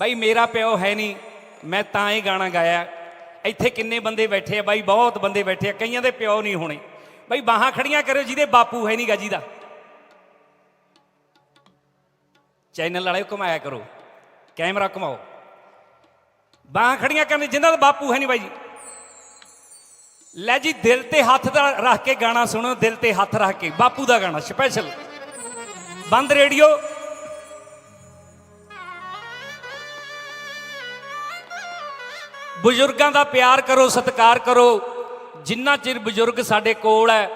ਬਾਈ, ਮੇਰਾ ਪਿਓ ਹੈ ਨਹੀਂ। ਮੈਂ ਤਾਂ ਇਹ ਗਾਣਾ ਗਾਇਆ। ਇੱਥੇ ਕਿੰਨੇ ਬੰਦੇ ਬੈਠੇ ਆ ਬਾਈ, ਬਹੁਤ ਬੰਦੇ ਬੈਠੇ ਆ। ਕਈਆਂ ਦੇ ਪਿਓ ਨਹੀਂ ਹੋਣੇ। ਬਾਈ, ਬਾਹਾਂ ਖੜੀਆਂ ਕਰਿਓ, ਜਿਹਦੇ ਬਾਪੂ ਹੈ ਨਹੀਂ ਗਾ ਜਿਹਦਾ ਚੈਨਲ ਵਾਲੇ ਘੁਮਾਇਆ ਕਰੋ। ਕੈਮਰਾ ਘੁਮਾਓ। ਬਾਹਾਂ ਖੜੀਆਂ ਕਰਨ ਜਿਨ੍ਹਾਂ ਦਾ ਬਾਪੂ ਹੈ ਨਹੀਂ ਬਾਈ ਜੀ। ਲੈ ਜੀ, ਦਿਲ ਤੇ ਹੱਥ ਦਾ ਰੱਖ ਕੇ ਗਾਣਾ ਸੁਣੋ, ਦਿਲ ਤੇ ਹੱਥ ਰੱਖ ਕੇ। ਬਾਪੂ ਦਾ ਗਾਣਾ ਸਪੈਸ਼ਲ ਬੰਦ ਰੇਡੀਓ। ਬਜ਼ੁਰਗਾਂ ਦਾ ਪਿਆਰ ਕਰੋ, ਸਤਿਕਾਰ ਕਰੋ। ਜਿੰਨਾ ਚਿਰ ਬਜ਼ੁਰਗ ਸਾਡੇ ਕੋਲ ਹੈ,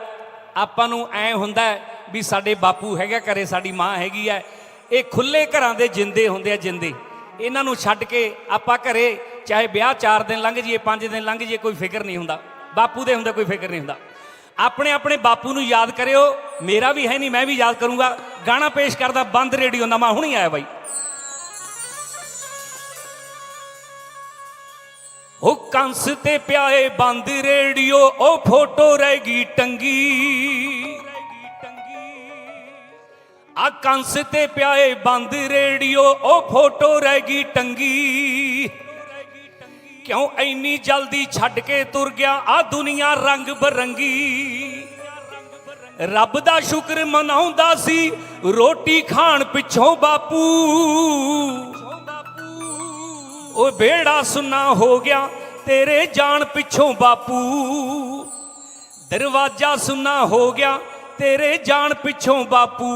ਆਪਾਂ ਨੂੰ ਐ ਹੁੰਦਾ ਵੀ ਸਾਡੇ ਬਾਪੂ ਹੈਗਾ ਘਰੇ ਸਾਡੀ ਮਾਂ ਹੈਗੀ ਹੈ। ਇਹ ਖੁੱਲੇ ਘਰਾਂ ਦੇ ਜਿੰਦੇ ਹੁੰਦੇ ਆ, ਜਿੰਦੇ। ਇਹਨਾਂ ਨੂੰ ਛੱਡ ਕੇ ਆਪਾਂ ਘਰੇ ਚਾਹੇ ਵਿਆਹ 4 ਦਿਨ ਲੰਘ ਜੀਏ 5 ਦਿਨ ਲੰਘ ਜੀਏ ਕੋਈ ਫਿਕਰ ਨਹੀਂ ਹੁੰਦਾ। ਬਾਪੂ ਦੇ ਹੁੰਦੇ ਕੋਈ ਫਿਕਰ ਨਹੀਂ ਹੁੰਦਾ। ਆਪਣੇ ਆਪਣੇ ਬਾਪੂ ਨੂੰ ਯਾਦ ਕਰਿਓ। ਮੇਰਾ ਵੀ ਹੈ ਨਹੀਂ, ਮੈਂ ਵੀ ਯਾਦ ਕਰੂੰਗਾ। ਗਾਣਾ ਪੇਸ਼ ਕਰਦਾ, ਬੰਦ ਰੇਡੀਓ, ਨਵਾਂ ਹੁਣੀ ਆਇਆ ਬਾਈ। ਉਹ ਕੰਸ ਤੇ ਪਿਆਏ ਬੰਦ ਰੇਡੀਓ ਉਹ ਫੋਟੋ ਰਹਿ ਗਈ ਟੰਗੀ। ਆ ਕੰਸ ਤੇ ਪਿਆਏ ਬੰਦ ਰੇਡੀਓ ਉਹ ਫੋਟੋ ਰਹਿ ਗਈ ਟੰਗੀ। ਕਿਉਂ ਐਨੀ ਜਲਦੀ ਛੱਡ ਕੇ ਤੁਰ ਗਿਆ ਆ ਦੁਨੀਆ ਰੰਗ ਬਰੰਗੀ? ਰੱਬ ਦਾ ਸ਼ੁਕਰ ਮਨਾਉਂਦਾ ਸੀ, ਰੋਟੀ ਖਾਣ ਪਿੱਛੋਂ ਬਾਪੂ। ਓਏ ਬੇੜਾ ਸੁੰਨਾ ਹੋ ਗਿਆ, ਤੇਰੇ ਜਾਣ ਪਿੱਛੋਂ ਬਾਪੂ। ਦਰਵਾਜ਼ਾ ਸੁਨਾ ਹੋ ਗਿਆ, ਤੇਰੇ ਜਾਣ ਪਿੱਛੋਂ ਬਾਪੂ।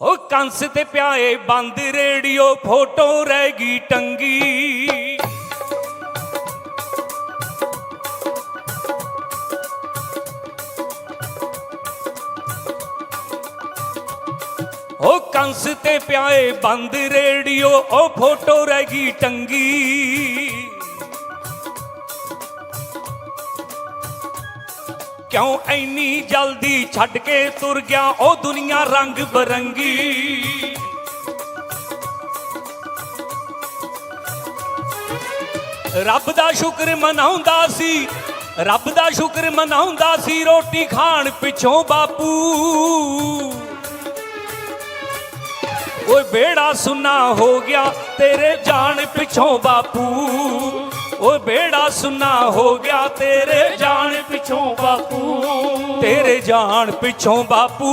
ਉਹ ਕੰਸ ਤੇ ਪਿਆਏ ਬੰਦ ਰੇਡੀਓ, ਫੋਟੋ ਰਹਿ ਗਈ ਟੰਗੀ। ਕੰਸ ਤੇ ਪਿਆਏ ਬੰਦ ਰੇਡੀਓ ਉਹ ਫੋਟੋ ਰਹਿ ਗਈ ਟੰਗੀ। ਕਿਉਂ ਐਨੀ ਜਲਦੀ ਛੱਡ ਕੇ ਤੁਰ ਗਿਆ ਉਹ ਦੁਨੀਆ ਰੰਗ ਬਰੰਗੀ? ਰੱਬ ਦਾ ਸ਼ੁਕਰ ਮਨਾਉਂਦਾ ਸੀ, ਰੱਬ ਦਾ ਸ਼ੁਕਰ ਮਨਾਉਂਦਾ ਸੀ ਰੋਟੀ ਖਾਣ ਪਿੱਛੋਂ ਬਾਪੂ। ਓਏ ਬੇੜਾ ਸੁਨਾ ਹੋ ਗਿਆ ਤੇਰੇ ਜਾਣ ਪਿੱਛੋਂ ਬਾਪੂ। ਓਏ ਬੇੜਾ ਸੁਨਾ ਹੋ ਗਿਆ ਤੇਰੇ ਜਾਣ ਪਿੱਛੋਂ ਬਾਪੂ। ਤੇਰੇ ਜਾਣ ਪਿੱਛੋਂ ਬਾਪੂ।